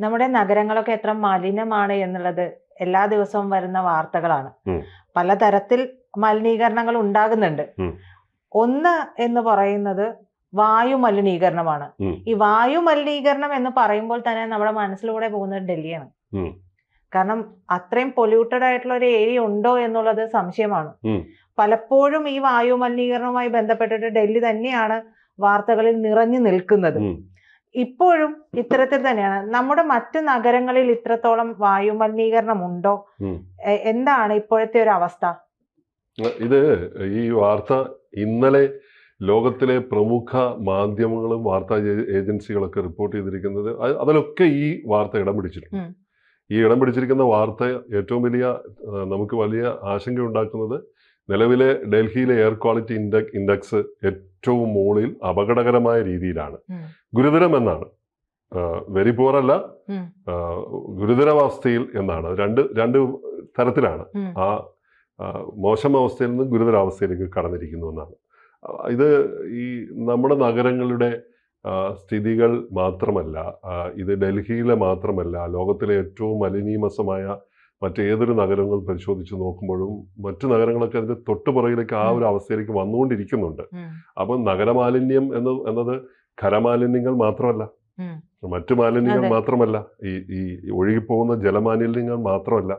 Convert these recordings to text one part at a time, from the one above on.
നമ്മുടെ നഗരങ്ങളൊക്കെ എത്ര മലിനമാണ് എന്നുള്ളത് എല്ലാ ദിവസവും വരുന്ന വാർത്തകളാണ്. പലതരത്തിൽ മലിനീകരണങ്ങൾ ഉണ്ടാകുന്നുണ്ട്. ഒന്ന് എന്ന് പറയുന്നത് വായു മലിനീകരണമാണ്. ഈ വായു മലിനീകരണം എന്ന് പറയുമ്പോൾ തന്നെ നമ്മുടെ മനസ്സിലൂടെ പോകുന്നത് ഡൽഹിയാണ്. കാരണം അത്രയും പൊല്യൂട്ടഡ് ആയിട്ടുള്ള ഒരു ഏരിയ ഉണ്ടോ എന്നുള്ളത് സംശയമാണ്. പലപ്പോഴും ഈ വായു മലിനീകരണവുമായി ബന്ധപ്പെട്ടിട്ട് ഡൽഹി തന്നെയാണ് വാർത്തകളിൽ നിറഞ്ഞു നിൽക്കുന്നത്. ഇപ്പോഴും ഇത്തരത്തിൽ തന്നെയാണ്. നമ്മുടെ മറ്റു നഗരങ്ങളിൽ ഇത്രത്തോളം വായു മലിനീകരണം ഉണ്ടോ എന്താണ് ഇപ്പോഴത്തെ ഒരു അവസ്ഥ? ഇത് ഈ വാർത്ത ഇന്നലെ ലോകത്തിലെ പ്രമുഖ മാധ്യമങ്ങളും വാർത്താ ഏജൻസികളൊക്കെ റിപ്പോർട്ട് ചെയ്തിരിക്കുന്നത് അത് അതിലൊക്കെ ഈ വാർത്ത ഇടം പിടിച്ചിട്ടുണ്ട്. ഈ ഇടം പിടിച്ചിരിക്കുന്ന വാർത്ത ഏറ്റവും വലിയ നമുക്ക് വലിയ ആശങ്ക ഉണ്ടാക്കുന്നത് നിലവിലെ ഡൽഹിയിലെ എയർ ക്വാളിറ്റി ഇൻഡെക് ഇൻഡെക്സ് ഏറ്റവും മുകളിൽ അപകടകരമായ രീതിയിലാണ്. ഗുരുതരമെന്നാണ് ഗുരുതരം എന്നാണ്. വെരി പുവർ അല്ല. ഗുരുതരാവസ്ഥയിൽ എന്നാണ്. രണ്ട് രണ്ട് തരത്തിലാണ്. ആ, മോശം അവസ്ഥയിൽ നിന്ന് ഗുരുതരാവസ്ഥയിലേക്ക് കടന്നിരിക്കുന്നു എന്നാണ്. ഇത് ഈ നമ്മുടെ നഗരങ്ങളുടെ സ്ഥിതികൾ മാത്രമല്ല ഇത് ഡൽഹിയിലെ മാത്രമല്ല ലോകത്തിലെ ഏറ്റവും മലിനീമസമായ മറ്റേതൊരു നഗരങ്ങൾ പരിശോധിച്ച് നോക്കുമ്പോഴും മറ്റു നഗരങ്ങളൊക്കെ അതിന്റെ തൊട്ടുപുറകിലേക്ക് ആ ഒരു അവസ്ഥയിലേക്ക് വന്നുകൊണ്ടിരിക്കുന്നുണ്ട്. അപ്പൊ നഗരമാലിന്യം എന്ന് എന്നത് ഖരമാലിന്യങ്ങൾ മാത്രമല്ല. മറ്റു മാലിന്യങ്ങൾ മാത്രമല്ല. ഈ ഈ ഒഴുകിപ്പോകുന്ന ജലമാലിന്യങ്ങൾ മാത്രമല്ല.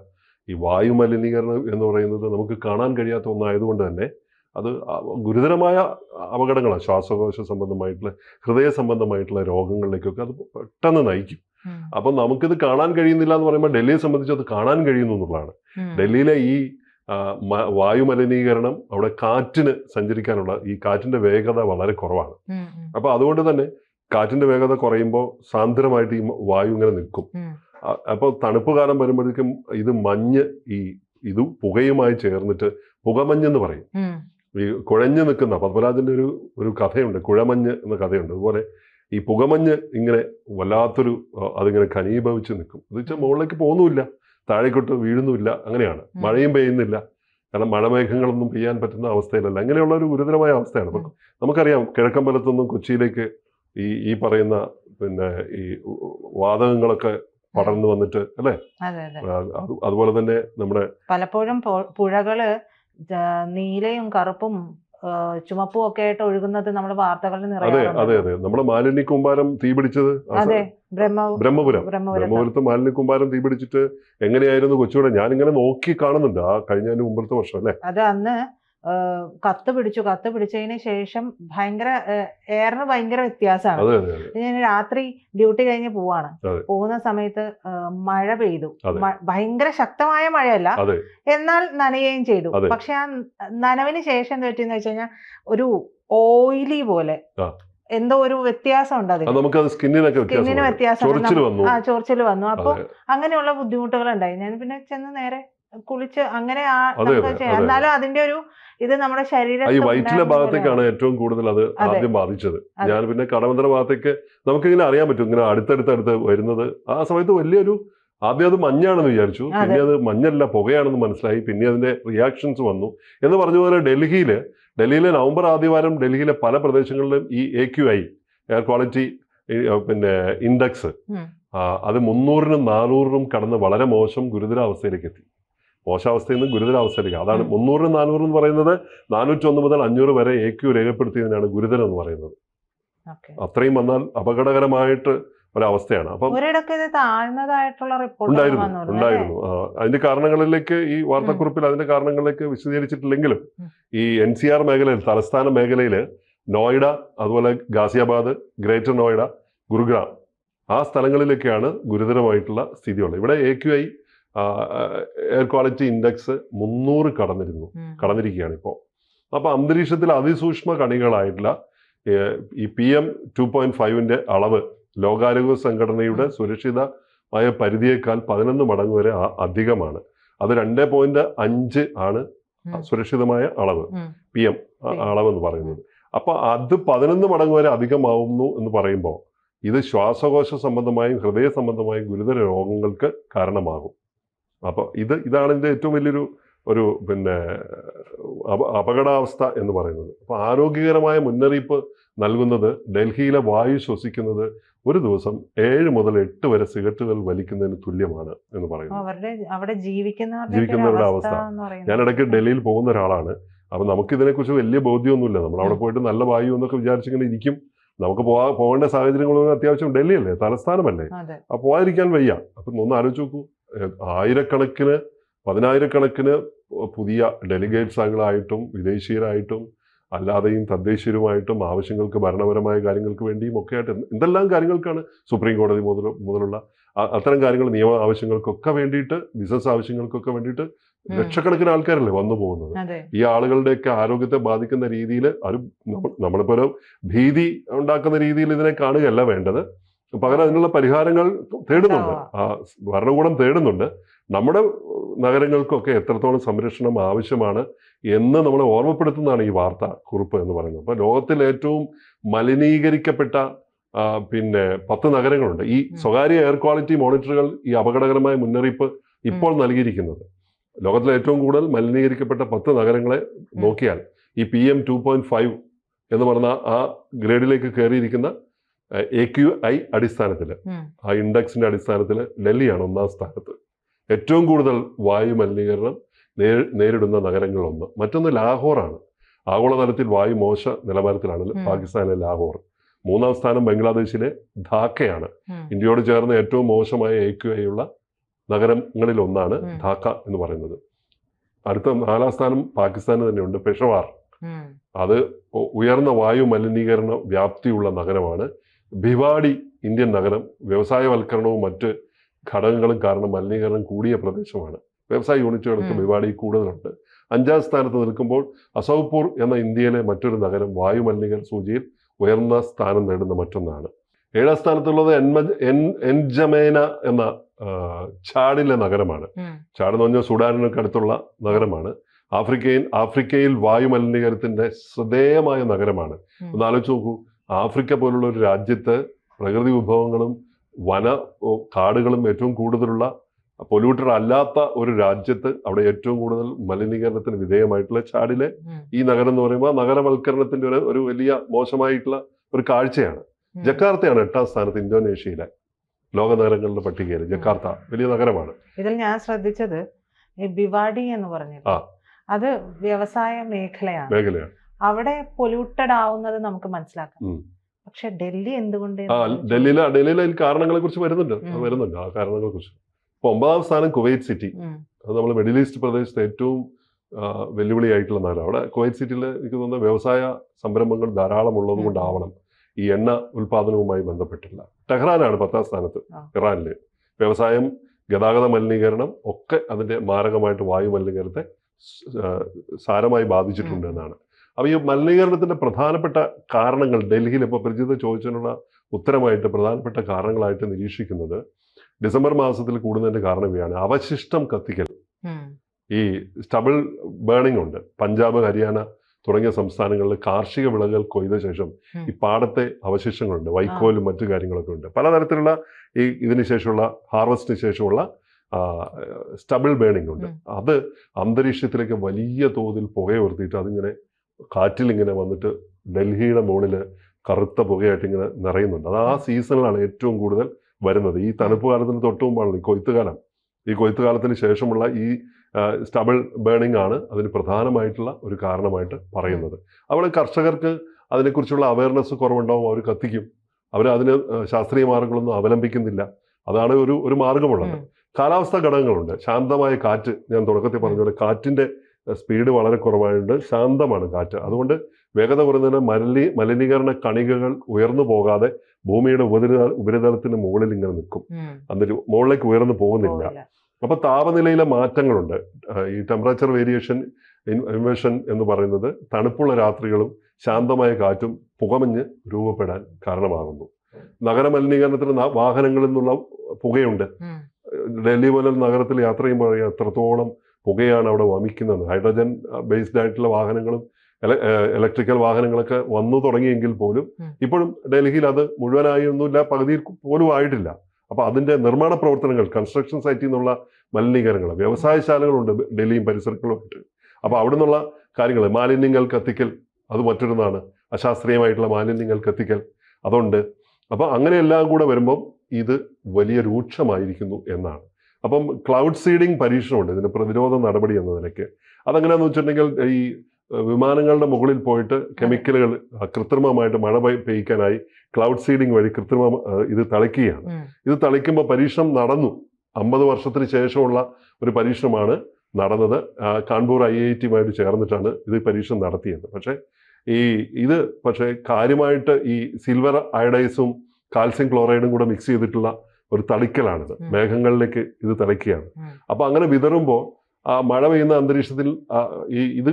ഈ വായു മലിനീകരണം എന്ന് പറയുന്നത് നമുക്ക് കാണാൻ കഴിയാത്ത ഒന്നായതുകൊണ്ട് തന്നെ അത് ഗുരുതരമായ അപകടങ്ങളാണ് ശ്വാസകോശ സംബന്ധമായിട്ടുള്ള ഹൃദയ സംബന്ധമായിട്ടുള്ള രോഗങ്ങളിലേക്കൊക്കെ അത് പെട്ടെന്ന് നയിക്കും. അപ്പം നമുക്കിത് കാണാൻ കഴിയുന്നില്ല എന്ന് പറയുമ്പോൾ ഡൽഹിയെ സംബന്ധിച്ച് അത് കാണാൻ കഴിയുന്നു എന്നുള്ളതാണ്. ഡൽഹിയിലെ ഈ വായുമലിനീകരണം മ- വായു മലിനീകരണം അവിടെ കാറ്റിന് സഞ്ചരിക്കാനുള്ള ഈ കാറ്റിന്റെ വേഗത വളരെ കുറവാണ്. അപ്പൊ അതുകൊണ്ട് തന്നെ കാറ്റിന്റെ വേഗത കുറയുമ്പോൾ സാന്ദ്രമായിട്ട് ഈ വായു ഇങ്ങനെ നിൽക്കും. അപ്പോൾ തണുപ്പ് കാലം വരുമ്പോഴേക്കും ഇത് മഞ്ഞ് ഈ ഇത് പുകയുമായി ചേർന്നിട്ട് പുകമഞ്ഞ് എന്ന് പറയും ഈ കുഴഞ്ഞു നിൽക്കുന്ന പത്മരാജന്റെ ഒരു ഒരു കഥയുണ്ട് കുഴമഞ്ഞ് എന്ന കഥയുണ്ട്. അതുപോലെ ഈ പുകമഞ്ഞ് ഇങ്ങനെ വല്ലാത്തൊരു അതിങ്ങനെ ഖനീഭവിച്ച് നിൽക്കും. എന്ന് വെച്ചാൽ മുകളിലേക്ക് പോകുന്നുമില്ല. താഴേക്കോട്ട് വീഴുന്നുമില്ല. അങ്ങനെയാണ്. മഴയും പെയ്യുന്നില്ല. കാരണം മഴമേഘങ്ങളൊന്നും പെയ്യാൻ പറ്റുന്ന അവസ്ഥയിലല്ല. അങ്ങനെയുള്ള ഒരു ഗുരുതരമായ അവസ്ഥയാണ്. നമുക്കറിയാം കിഴക്കമ്പലത്തുനിന്നും കൊച്ചിയിലേക്ക് ഈ ഈ പറയുന്ന പിന്നെ ഈ വാതകങ്ങളൊക്കെ പടർന്നു വന്നിട്ട് അല്ലേ? അതെ അതെ. അത് അതുപോലെ തന്നെ നമ്മുടെ പലപ്പോഴും പുഴകൾ നീലയും കറുപ്പും ചുമപ്പും ഒക്കെ ആയിട്ട് ഒഴുകുന്നത് നമ്മുടെ വാർത്തകളിൽ അതെ അതെ അതെ. നമ്മുടെ മാലിന്യ കുമ്പാരം തീപിടിച്ചത് അതെ ബ്രഹ്മ ബ്രഹ്മപുരം. ബ്രഹ്മപുരത്ത്. മാലിന്യ കുമ്പാരം തീപിടിച്ചിട്ട് എങ്ങനെയായിരുന്നു ഞാൻ ഞാനിങ്ങനെ നോക്കി കാണുന്നുണ്ട് ആ കഴിഞ്ഞ മുമ്പത്തെ വർഷം അല്ലേ? അത് അന്ന് കത്ത് പിടിച്ചു. കത്ത് പിടിച്ചതിന് ശേഷം ഭയങ്കര എയറിന് ഭയങ്കര വ്യത്യാസമാണ്. ഞാൻ രാത്രി ഡ്യൂട്ടി കഴിഞ്ഞ് പോവാണ്. പോകുന്ന സമയത്ത് മഴ പെയ്തു. ഭയങ്കര ശക്തമായ മഴയല്ല. എന്നാൽ നനയുകയും ചെയ്തു. പക്ഷെ ആ നനവിന് ശേഷം എന്ത് പറ്റിയെന്ന് വെച്ച് കഴിഞ്ഞാൽ ഒരു ഓയിലി പോലെ എന്തോ ഒരു വ്യത്യാസം ഉണ്ട് അത് അതിന് സ്കിന്നിന് വ്യത്യാസം ആ ചൊറിച്ചിൽ വന്നു. അപ്പൊ അതെ. അങ്ങനെയുള്ള ബുദ്ധിമുട്ടുകൾ ഉണ്ടായി ഞാൻ പിന്നെ ചെന്ന് നേരെ കുളിച്ച് അങ്ങനെ ആ എന്നാലും അതിന്റെ ഒരു ഇത് നമ്മുടെ ശരീരം ഈ വയറ്റിലെ ഭാഗത്തേക്കാണ് ഏറ്റവും കൂടുതൽ അത് ആദ്യം ബാധിച്ചത്. ഞാൻ പിന്നെ കടമന്ത്ര ഭാഗത്തേക്ക് നമുക്ക് ഇങ്ങനെ അറിയാൻ പറ്റും. ഇങ്ങനെ അടുത്തടുത്തടുത്ത് വരുന്നത്. ആ സമയത്ത് വലിയൊരു ആദ്യം അത് മഞ്ഞാണെന്ന് വിചാരിച്ചു. പിന്നെ അത് മഞ്ഞല്ല പുകയാണെന്ന് മനസ്സിലായി. പിന്നെ അതിന്റെ റിയാക്ഷൻസ് വന്നു. എന്ന് പറഞ്ഞ പോലെ ഡൽഹിയിൽ ഡൽഹിയിലെ നവംബർ ആദ്യവാരം ഡൽഹിയിലെ പല പ്രദേശങ്ങളിലും ഈ A Q I air quality പിന്നെ ഇൻഡെക്സ്. അത് മുന്നൂറിനും നാനൂറിനും കടന്ന് വളരെ മോശം ഗുരുതരാവസ്ഥയിലേക്ക് എത്തി. മോശാവസ്ഥയിൽ നിന്ന് ഗുരുതരാവസ്ഥയിലേക്ക് അതാണ്. മുന്നൂറിനും നാനൂറ് എന്ന് പറയുന്നത് നാനൂറ്റൊന്ന് മുതൽ അഞ്ഞൂറ് വരെ എ ക്യു രേഖപ്പെടുത്തിയതിനാണ് ഗുരുതരം എന്ന് പറയുന്നത്. അത്രയും വന്നാൽ അപകടകരമായിട്ട് ഒരവസ്ഥയാണ്. അപ്പം ഉണ്ടായിരുന്നു ഉണ്ടായിരുന്നു. അതിന്റെ കാരണങ്ങളിലേക്ക് ഈ വാർത്താക്കുറിപ്പിൽ അതിന്റെ കാരണങ്ങളിലേക്ക് വിശദീകരിച്ചിട്ടില്ലെങ്കിലും ഈ എൻ സി ആർ മേഖലയിൽ തലസ്ഥാന മേഖലയിൽ നോയിഡ അതുപോലെ ഗാസിയാബാദ് ഗ്രേറ്റർ നോയിഡ ഗുരുഗ്രാം ആ സ്ഥലങ്ങളിലൊക്കെയാണ് ഗുരുതരമായിട്ടുള്ള സ്ഥിതിയുള്ളത്. ഇവിടെ A Q I air quality index മുന്നൂറ് കടന്നിരുന്നു കടന്നിരിക്കുകയാണ് ഇപ്പോൾ അപ്പോൾ അന്തരീക്ഷത്തിൽ അതിസൂക്ഷ്മ കണികളായിട്ടുള്ള ഈ പി എം ടു പോയിന്റ് ഫൈവിന്റെ അളവ് ലോകാരോഗ്യ സംഘടനയുടെ സുരക്ഷിതമായ പരിധിയേക്കാൾ പതിനൊന്ന് മടങ്ങ് വരെ അധികമാണ്. അത് രണ്ട് പോയിന്റ് അഞ്ച് ആണ് സുരക്ഷിതമായ അളവ് പി എം. അളവ് എന്ന് പറയുന്നത്. അപ്പൊ അത് പതിനൊന്ന് മടങ്ങ് വരെ അധികമാവുന്നു എന്ന് പറയുമ്പോൾ ഇത് ശ്വാസകോശ സംബന്ധമായും ഹൃദയ സംബന്ധമായും ഗുരുതര രോഗങ്ങൾക്ക് കാരണമാകും. അപ്പോൾ ഇത് ഇതാണ് ഇതിന്റെ ഏറ്റവും വലിയൊരു ഒരു പിന്നെ അപ അപകടാവസ്ഥ എന്ന് പറയുന്നത്. അപ്പോൾ ആരോഗ്യകരമായ മുന്നറിയിപ്പ് നൽകുന്നത് ഡൽഹിയിലെ വായു ശ്വസിക്കുന്നത് ഒരു ദിവസം ഏഴ് മുതൽ എട്ട് വരെ സിഗരറ്റുകൾ വലിക്കുന്നതിന് തുല്യമാണ് എന്ന് പറയുന്നത് ജീവിക്കുന്നവരുടെ അവസ്ഥ ഞാൻ ഇടയ്ക്ക് ഡൽഹിയിൽ പോകുന്ന ഒരാളാണ്. അപ്പം നമുക്ക് ഇതിനെക്കുറിച്ച് വലിയ ബോധ്യമൊന്നുമില്ല. നമ്മൾ അവിടെ പോയിട്ട് നല്ല വായു എന്നൊക്കെ വിചാരിച്ചിങ്ങനെ ഇരിക്കും. നമുക്ക് പോവാ പോകേണ്ട സാഹചര്യങ്ങളൊന്നും അത്യാവശ്യം ഡൽഹിയല്ലേ? തലസ്ഥാനമല്ലേ? അപ്പോൾ പോകാതിരിക്കാൻ വയ്യ. അപ്പം ഒന്ന് ആലോചിച്ച് നോക്കൂ. ആയിരക്കണക്കിന് പതിനായിരക്കണക്കിന് പുതിയ ഡെലിഗേറ്റ്സുകളായിട്ടും വിദേശീയരായിട്ടും അല്ലാതെയും തദ്ദേശീയരുമായിട്ടും ആവശ്യങ്ങൾക്ക് ഭരണപരമായ കാര്യങ്ങൾക്ക് വേണ്ടിയും ഒക്കെ ആയിട്ട് എന്ത് എന്തെല്ലാം കാര്യങ്ങൾക്കാണ് സുപ്രീം കോടതി മുതൽ മുതലുള്ള അത്തരം കാര്യങ്ങൾ നിയമ ആവശ്യങ്ങൾക്കൊക്കെ വേണ്ടിയിട്ട് ബിസിനസ് ആവശ്യങ്ങൾക്കൊക്കെ വേണ്ടിയിട്ട്. ലക്ഷക്കണക്കിന് ആൾക്കാരല്ലേ വന്നു പോകുന്നത്? ഈ ആളുകളുടെയൊക്കെ ആരോഗ്യത്തെ ബാധിക്കുന്ന രീതിയിൽ ഒരു നമ്മ- നമ്മളിപ്പോ ഒരു ഭീതി ഉണ്ടാക്കുന്ന രീതിയിൽ ഇതിനെ കാണുകയല്ല വേണ്ടത്. പകരം അതിനുള്ള പരിഹാരങ്ങൾ തേടുന്നുണ്ട്. ആ. ഭരണകൂടം തേടുന്നുണ്ട്. നമ്മുടെ നഗരങ്ങൾക്കൊക്കെ എത്രത്തോളം സംരക്ഷണം ആവശ്യമാണ് എന്ന് നമ്മളെ ഓർമ്മപ്പെടുത്തുന്നതാണ് ഈ വാർത്ത കുറിപ്പ് എന്ന് പറയുന്നത്. അപ്പോൾ ലോകത്തിൽ ഏറ്റവും മലിനീകരിക്കപ്പെട്ട പിന്നെ പത്ത് നഗരങ്ങളുണ്ട്. ഈ സ്വകാര്യ എയർ ക്വാളിറ്റി മോണിറ്ററുകൾ ഈ അപകടകരമായ മുന്നറിയിപ്പ് ഇപ്പോൾ നൽകിയിരിക്കുന്നത്. ലോകത്തിലെ ഏറ്റവും കൂടുതൽ മലിനീകരിക്കപ്പെട്ട പത്ത് നഗരങ്ങളെ നോക്കിയാൽ ഈ P M two point five എന്ന് പറഞ്ഞ ആ ഗ്രേഡിലേക്ക് കയറിയിരിക്കുന്ന എ ക്യു ഐ അടിസ്ഥാനത്തിൽ ആ ഇൻഡെക്സിന്റെ അടിസ്ഥാനത്തിൽ ഡൽഹിയാണ് ഒന്നാം സ്ഥാനത്ത്. ഏറ്റവും കൂടുതൽ വായു മലിനീകരണം നേരി- നേരിടുന്ന നഗരങ്ങളിലൊന്ന്. മറ്റൊന്ന് ലാഹോറാണ്. ആഗോളതലത്തിൽ വായു മോശ നിലവാരത്തിലാണ്. പാകിസ്ഥാനിലെ ലാഹോർ. മൂന്നാം സ്ഥാനം ബംഗ്ലാദേശിലെ ധാക്കയാണ്. ഇന്ത്യയോട് ചേർന്ന് ഏറ്റവും മോശമായ എ ക്യു ഐ ഉള്ള നഗരങ്ങളിൽ ഒന്നാണ് ധാക്ക എന്ന് പറയുന്നത്. അടുത്ത നാലാം സ്ഥാനം പാകിസ്ഥാന് തന്നെയുണ്ട് പെഷവാർ. അത് ഉയർന്ന വായു മലിനീകരണ വ്യാപ്തിയുള്ള നഗരമാണ്. ഭിവാഡി ഇന്ത്യൻ നഗരം വ്യവസായവൽക്കരണവും മറ്റ് ഘടകങ്ങളും കാരണം മലിനീകരണം കൂടിയ പ്രദേശമാണ്. വ്യവസായ യൂണിറ്റുകൾക്ക് ഭിവാടി ഭിവാഡി കൂടുതലുണ്ട്. അഞ്ചാം സ്ഥാനത്ത് നിൽക്കുമ്പോൾ അസൗപൂർ എന്ന ഇന്ത്യയിലെ മറ്റൊരു നഗരം വായു മലിനീകരണ സൂചിയിൽ ഉയർന്ന സ്ഥാനം നേടുന്ന മറ്റൊന്നാണ്. ഏഴാം സ്ഥാനത്തുള്ളത് എൻമ എൻ എൻജമേന എന്ന ചാടിലെ നഗരമാണ്. ചാട് എന്ന് പറഞ്ഞാൽ സുഡാനിനൊക്കെ അടുത്തുള്ള നഗരമാണ്. ആഫ്രിക്കയിൽ ആഫ്രിക്കയിൽ വായു മലിനീകരണത്തിന്റെ ശ്രദ്ധേയമായ നഗരമാണ്. ഒന്ന് ആലോചിച്ച് നോക്കൂ. ആഫ്രിക്ക പോലുള്ള ഒരു രാജ്യത്ത് പ്രകൃതി വിഭവങ്ങളും വന കാടുകളും ഏറ്റവും കൂടുതലുള്ള പൊല്യൂട്ടഡ് അല്ലാത്ത ഒരു രാജ്യത്ത് അവിടെ ഏറ്റവും കൂടുതൽ മലിനീകരണത്തിന് വിധേയമായിട്ടുള്ള ചാടിലെ ഈ നഗരം എന്ന് പറയുമ്പോൾ നഗരവൽക്കരണത്തിന്റെ ഒരു ഒരു വലിയ മോശമായിട്ടുള്ള ഒരു കാഴ്ചയാണ്. ജക്കാർത്തയാണ് എട്ടാം സ്ഥാനത്ത് ഇന്തോനേഷ്യയിലെ ലോക നഗരങ്ങളുടെ പട്ടികയിൽ ജക്കാർത്ത വലിയ നഗരമാണ്. ഇതിൽ ഞാൻ ശ്രദ്ധിച്ചത് ബിവാഡി എന്ന് പറഞ്ഞില്ല അത് വ്യവസായ മേഖലയാണ്. മേഖലയാണ്. അവിടെ പൊല്യൂട്ടഡ് ആവുന്നത് നമുക്ക് മനസ്സിലാക്കാം. പക്ഷെ ഡൽഹി എന്തുകൊണ്ട് ഡൽഹിയിലെ ഡൽഹിയിലെ കാരണങ്ങളെ കുറിച്ച് വരുന്നുണ്ട്. വരുന്നുണ്ട്. ആ കാരണങ്ങളെ കുറിച്ച് ഇപ്പൊ ഒമ്പതാം സ്ഥാനം കുവൈറ്റ് സിറ്റി. അത് നമ്മൾ മിഡിൽ ഈസ്റ്റ് പ്രദേശത്തെ ഏറ്റവും വെല്ലുവിളിയായിട്ടുള്ള നഗരം അവിടെ കുവൈറ്റ് സിറ്റിയിൽ എനിക്ക് തോന്നുന്ന വ്യവസായ സംരംഭങ്ങൾ ധാരാളം ഉള്ളത് കൊണ്ടാവണം. ഈ എണ്ണ ഉൽപാദനവുമായി ബന്ധപ്പെട്ടില്ല. ടെഹ്റാനാണ് പത്താം സ്ഥാനത്ത്. ഇറാനിൽ. വ്യവസായം ഗതാഗത മലിനീകരണം ഒക്കെ അതിന്റെ മാരകമായിട്ട് വായു മലിനീകരണത്തെ സാരമായി ബാധിച്ചിട്ടുണ്ട് എന്നാണ്. അപ്പൊ ഈ മലിനീകരണത്തിന്റെ പ്രധാനപ്പെട്ട കാരണങ്ങൾ ഡൽഹിയിൽ ഇപ്പോൾ പരിചിത ചോദിച്ചതിനുള്ള ഉത്തരമായിട്ട് പ്രധാനപ്പെട്ട കാരണങ്ങളായിട്ട് നിരീക്ഷിക്കുന്നത് ഡിസംബർ മാസത്തിൽ കൂടുന്നതിന്റെ കാരണം ഇവയാണ്. അവശിഷ്ടം കത്തിക്കൽ. ഈ സ്റ്റബിൾ ബേണിംഗ് ഉണ്ട്. പഞ്ചാബ് ഹരിയാന തുടങ്ങിയ സംസ്ഥാനങ്ങളിൽ കാർഷിക വിളകൾ കൊയ്ത ശേഷം ഈ പാടത്തെ അവശിഷ്ടങ്ങളുണ്ട്. വൈക്കോലും മറ്റു കാര്യങ്ങളൊക്കെ ഉണ്ട്. പലതരത്തിലുള്ള ഈ ഇതിന് ശേഷമുള്ള ഹാർവസ്റ്റിന് ശേഷമുള്ള സ്റ്റബിൾ ബേണിംഗ് ഉണ്ട്. അത് അന്തരീക്ഷത്തിലേക്ക് വലിയ തോതിൽ പുകയുയർത്തിയിട്ട് അതിങ്ങനെ കാറ്റിൽ ഇങ്ങനെ വന്നിട്ട് ഡൽഹിയുടെ മുകളിൽ കറുത്ത പുകയായിട്ട് ഇങ്ങനെ നിറയുന്നുണ്ട്. അത് ആ സീസണിലാണ് ഏറ്റവും കൂടുതൽ വരുന്നത്. ഈ തണുപ്പ് കാലത്തിന് തൊട്ട് മുമ്പാണ് ഈ കൊയ്ത്ത് കാലം. ഈ കൊയ്ത്ത് കാലത്തിന് ശേഷമുള്ള ഈ സ്റ്റബിൾ ബേണിംഗ് ആണ് അതിന് പ്രധാനമായിട്ടുള്ള ഒരു കാരണമായിട്ട് പറയുന്നത്. അവിടെ കർഷകർക്ക് അതിനെക്കുറിച്ചുള്ള അവയർനെസ് കുറവുണ്ടാവും അവർ കത്തിക്കും. അവർ അതിന് ശാസ്ത്രീയ മാർഗങ്ങളൊന്നും അവലംബിക്കുന്നില്ല. അതാണ് ഒരു ഒരു മാർഗമുള്ളത്. കാലാവസ്ഥാ ഘടകങ്ങളുണ്ട്. ശാന്തമായ കാറ്റ് ഞാൻ തുടക്കത്തിൽ പറഞ്ഞ പോലെ കാറ്റിന്റെ സ്പീഡ് വളരെ കുറവായതുകൊണ്ട് ശാന്തമാണ് കാറ്റ്. അതുകൊണ്ട് വേഗത കുറഞ്ഞതിന് മലിനീ മലിനീകരണ കണികകൾ ഉയർന്നു പോകാതെ ഭൂമിയുടെ ഉപരിതല ഉപരിതലത്തിന് മുകളിൽ ഇങ്ങനെ നിൽക്കും. അന്നൊരു മുകളിലേക്ക് ഉയർന്നു പോകുന്നില്ല. അപ്പോൾ അപ്പൊ താപനിലയിലെ മാറ്റങ്ങളുണ്ട്. ഈ ടെമ്പറേച്ചർ വേരിയേഷൻ ഇൻവേഷൻ എന്ന് പറയുന്നത് തണുപ്പുള്ള രാത്രികളും ശാന്തമായ കാറ്റും പുകമഞ്ഞ് രൂപപ്പെടാൻ കാരണമാകുന്നു. നഗര മലിനീകരണത്തിന് വാഹനങ്ങളിൽ നിന്നുള്ള പുകയുണ്ട്. ഡൽഹി പോലെ നഗരത്തിൽ യാത്ര ചെയ്യുമ്പോൾ എത്രത്തോളം പുകയാണ് അവിടെ വമിക്കുന്നത്. ഹൈഡ്രജൻ ബേസ്ഡ് ആയിട്ടുള്ള വാഹനങ്ങളും ഇലക്ട്രിക്കൽ വാഹനങ്ങളൊക്കെ വന്നു തുടങ്ങിയെങ്കിൽ പോലും ഇപ്പോഴും ഡൽഹിയിൽ അത് മുഴുവനായൊന്നുമില്ല പകുതിയിൽ പോലും ആയിട്ടില്ല. അപ്പോൾ അതിന്റെ നിർമ്മാണ പ്രവർത്തനങ്ങൾ കൺസ്ട്രക്ഷൻ സൈറ്റിൽ നിന്നുള്ള മലിനീകരണങ്ങൾ വ്യവസായശാലകളുണ്ട് ഡൽഹിയും പരിസരങ്ങളും അപ്പോൾ അപ്പൊ അവിടെ നിന്നുള്ള കാര്യങ്ങൾ മാലിന്യങ്ങൾ കത്തിക്കൽ അത് മറ്റൊരുന്നാണ്. അശാസ്ത്രീയമായിട്ടുള്ള മാലിന്യങ്ങൾ കത്തിക്കൽ അതുണ്ട്. അപ്പോൾ അങ്ങനെയെല്ലാം കൂടെ വരുമ്പം ഇത് വലിയ രൂക്ഷമായിരിക്കുന്നു എന്നാണ്. അപ്പം ക്ലൗഡ് സീഡിംഗ് പരീക്ഷണമുണ്ട് ഇതിന് പ്രതിരോധ നടപടി എന്ന നിലയ്ക്ക്. അതെങ്ങനെയാന്ന് വെച്ചിട്ടുണ്ടെങ്കിൽ ഈ വിമാനങ്ങളുടെ മുകളിൽ പോയിട്ട് കെമിക്കലുകൾ കൃത്രിമമായിട്ട് മഴ പെയ്- പെയ്യ്ക്കാനായി ക്ലൗഡ് സീഡിംഗ് വഴി കൃത്രിമ ഇത് തളിക്കുകയാണ്. ഇത് തളിക്കുമ്പോൾ പരീക്ഷണം നടന്നു. അമ്പത് വർഷത്തിന് ശേഷമുള്ള ഒരു പരീക്ഷണമാണ് നടന്നത്. കാൺപൂർ ഐ ഐ ടിയുമായിട്ട് ചേർന്നിട്ടാണ് ഇത് പരീക്ഷണം നടത്തിയത്. പക്ഷേ ഈ ഇത് പക്ഷേ കാര്യമായിട്ട് ഈ സിൽവർ അയഡൈസും കാൽസ്യം ക്ലോറൈഡും കൂടെ മിക്സ് ചെയ്തിട്ടുള്ള ഒരു തളിക്കലാണിത്. മേഘങ്ങളിലേക്ക് ഇത് തളിക്കുകയാണ്. അപ്പോൾ അപ്പൊ അങ്ങനെ വിതറുമ്പോൾ ആ മഴ പെയ്യുന്ന അന്തരീക്ഷത്തിൽ ഈ ഇത്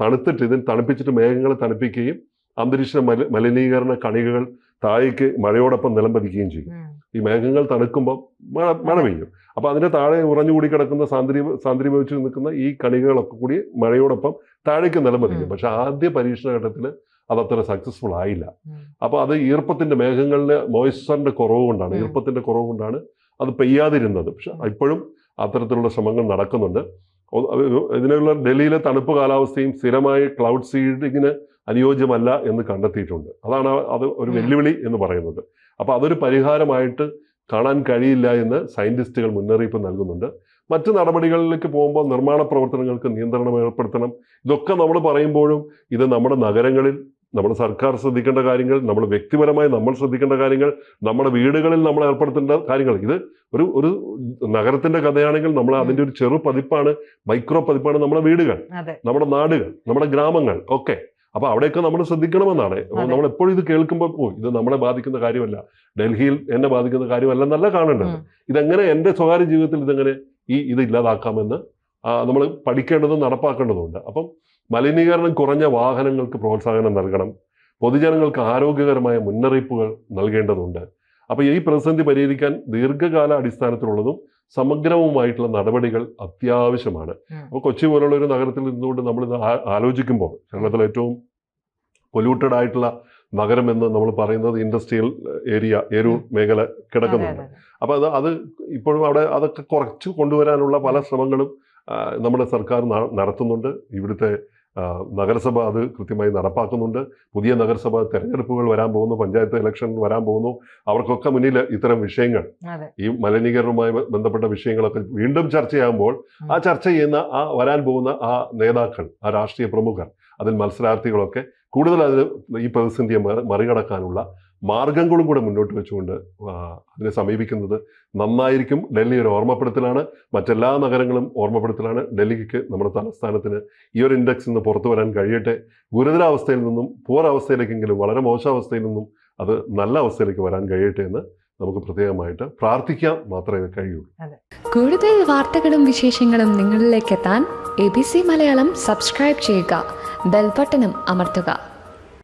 തണുത്തിട്ട് ഇതിൽ തണുപ്പിച്ചിട്ട് മേഘങ്ങളെ തണുപ്പിക്കുകയും അന്തരീക്ഷ മല മലിനീകരണ കണികകൾ താഴേക്ക് മഴയോടൊപ്പം നിലംപതിക്കുകയും ചെയ്യും. ഈ മേഘങ്ങൾ തണുക്കുമ്പോൾ മഴ മഴ പെയ്യും. അപ്പൊ അതിന്റെ താഴെ ഉറഞ്ഞുകൂടി കിടക്കുന്ന സാന്ദ്രീ സാന്ദ്രീഭവിച്ച് നിൽക്കുന്ന ഈ കണികകളൊക്കെ കൂടി മഴയോടൊപ്പം താഴേക്ക് നിലംപതിക്കും. പക്ഷെ ആദ്യ പരീക്ഷണ ഘട്ടത്തിൽ അതത്ര സക്സസ്ഫുൾ ആയില്ല. അപ്പോൾ അപ്പൊ അത് ഈർപ്പത്തിന്റെ മേഘങ്ങളിലെ മോയ്സ്ചറിന്റെ കുറവ് കൊണ്ടാണ് ഈർപ്പത്തിന്റെ ഈർപ്പത്തിന്റെ കുറവ് കൊണ്ടാണ് അത് പെയ്യാതിരുന്നത്. പക്ഷെ ഇപ്പോഴും അത്തരത്തിലുള്ള ശ്രമങ്ങൾ നടക്കുന്നുണ്ട്. ഇതിനുള്ള ഡൽഹിയിലെ തണുപ്പ് കാലാവസ്ഥയും സ്ഥിരമായി ക്ലൗഡ് സീഡിങ്ങിന് അനുയോജ്യമല്ല എന്ന് കണ്ടെത്തിയിട്ടുണ്ട്. അതാണ് അത് ഒരു. വെല്ലുവിളി എന്ന് പറയുന്നത്. അപ്പോൾ അതൊരു പരിഹാരമായിട്ട് കാണാൻ കഴിയില്ല എന്ന് സയന്റിസ്റ്റുകൾ മുന്നറിയിപ്പ് നൽകുന്നുണ്ട്. മറ്റ് നടപടികളിലേക്ക് പോകുമ്പോൾ നിർമ്മാണ പ്രവർത്തനങ്ങൾക്ക് നിയന്ത്രണം ഏർപ്പെടുത്തണം. ഇതൊക്കെ നമ്മൾ പറയുമ്പോഴും ഇത് നമ്മുടെ നഗരങ്ങളിൽ നമ്മുടെ സർക്കാർ ശ്രദ്ധിക്കേണ്ട കാര്യങ്ങൾ നമ്മൾ വ്യക്തിപരമായി നമ്മൾ ശ്രദ്ധിക്കേണ്ട കാര്യങ്ങൾ നമ്മുടെ വീടുകളിൽ നമ്മൾ ഏർപ്പെടുത്തേണ്ട കാര്യങ്ങൾ. ഇത് ഒരു ഒരു നഗരത്തിന്റെ കഥയാണെങ്കിൽ നമ്മൾ അതിന്റെ ഒരു ചെറു പതിപ്പാണ് മൈക്രോ പതിപ്പാണ് നമ്മുടെ വീടുകൾ നമ്മുടെ നാടുകൾ നമ്മുടെ ഗ്രാമങ്ങൾ. ഒക്കെ അപ്പൊ അവിടെയൊക്കെ നമ്മൾ ശ്രദ്ധിക്കണമെന്നാണ്. നമ്മൾ എപ്പോഴും ഇത് കേൾക്കുമ്പോൾ ഓ ഇത് നമ്മളെ ബാധിക്കുന്ന കാര്യമല്ല. ഡൽഹിയിൽ എന്നെ ബാധിക്കുന്ന കാര്യമല്ല നല്ല കാണേണ്ടത്. ഇതെങ്ങനെ എന്റെ സ്വകാര്യ ജീവിതത്തിൽ ഇതെങ്ങനെ ഈ ഇത് ഇല്ലാതാക്കാമെന്ന് നമ്മൾ പഠിക്കേണ്ടതും നടപ്പാക്കേണ്ടതുണ്ട് അപ്പം മലിനീകരണം കുറഞ്ഞ വാഹനങ്ങൾക്ക് പ്രോത്സാഹനം നൽകണം. പൊതുജനങ്ങൾക്ക് ആരോഗ്യകരമായ മുന്നറിയിപ്പുകൾ നൽകേണ്ടതുണ്ട്. അപ്പോൾ ഈ പ്രതിസന്ധി പരിഹരിക്കാൻ ദീർഘകാല അടിസ്ഥാനത്തിലുള്ളതും സമഗ്രവുമായിട്ടുള്ള നടപടികൾ അത്യാവശ്യമാണ്. അപ്പോൾ കൊച്ചി പോലുള്ള ഒരു നഗരത്തിൽ നിന്നുകൊണ്ട് നമ്മൾ ഇത് ആ- ആലോചിക്കുമ്പോൾ കേരളത്തിലെ ഏറ്റവും പൊല്യൂട്ടഡ് ആയിട്ടുള്ള നഗരം എന്ന് നമ്മൾ പറയുന്നത് ഇൻഡസ്ട്രിയൽ ഏരിയ ഏരൂർ മേഖല കിടക്കുന്നുണ്ട്. അപ്പോൾ അത് അത്. ഇപ്പോഴും അവിടെ അതൊക്കെ കുറച്ച് കൊണ്ടുവരാനുള്ള പല ശ്രമങ്ങളും നമ്മുടെ സർക്കാർ നടത്തുന്നുണ്ട്. ഇവിടുത്തെ നഗരസഭ അത് കൃത്യമായി നടപ്പാക്കുന്നുണ്ട്. പുതിയ നഗരസഭ തെരഞ്ഞെടുപ്പുകൾ വരാൻ പോകുന്നു പഞ്ചായത്ത് ഇലക്ഷൻ വരാൻ പോകുന്നു. അവർക്കൊക്കെ മുന്നിൽ ഇത്തരം വിഷയങ്ങൾ ഈ മലിനീകരണവുമായി ബന്ധപ്പെട്ട വിഷയങ്ങളൊക്കെ വീണ്ടും ചർച്ചയാകുമ്പോൾ ആ ചർച്ച ചെയ്യുന്ന ആ വരാൻ പോകുന്ന ആ നേതാക്കൾ ആ രാഷ്ട്രീയ പ്രമുഖർ അതിൽ മത്സരാർത്ഥികളൊക്കെ കൂടുതൽ അതിന് ഈ പ്രതിസന്ധിയെ മറി- മറികടക്കാനുള്ള മാർഗങ്ങളും കൂടെ മുന്നോട്ട് വെച്ചുകൊണ്ട് അതിനെ സമീപിക്കുന്നത് നന്നായിരിക്കും. ഡൽഹി ഒരു ഓർമ്മപ്പെടുത്തലാണ്. മറ്റെല്ലാ നഗരങ്ങളും ഓർമ്മപ്പെടുത്തലാണ്. ഡൽഹിക്ക് നമ്മുടെ തലസ്ഥാനത്തിന് ഈ ഒരു ഇൻഡെക്സ് നിന്ന് പുറത്തു വരാൻ കഴിയട്ടെ. ഗുരുതരാവസ്ഥയിൽ നിന്നും പൂർ അവസ്ഥയിലേക്കെങ്കിലും വളരെ മോശാവസ്ഥയിൽ നിന്നും അത് നല്ല അവസ്ഥയിലേക്ക് വരാൻ കഴിയട്ടെ എന്ന് നമുക്ക് പ്രത്യേകമായിട്ട് പ്രാർത്ഥിക്കാൻ മാത്രമേ കഴിയുള്ളൂ. കൂടുതൽ വാർത്തകളും വിശേഷങ്ങളും നിങ്ങളിലേക്ക് എത്താൻ A B C Malayalam subscribe ചെയ്യുക. ബെൽബട്ടനും അമർത്തുക.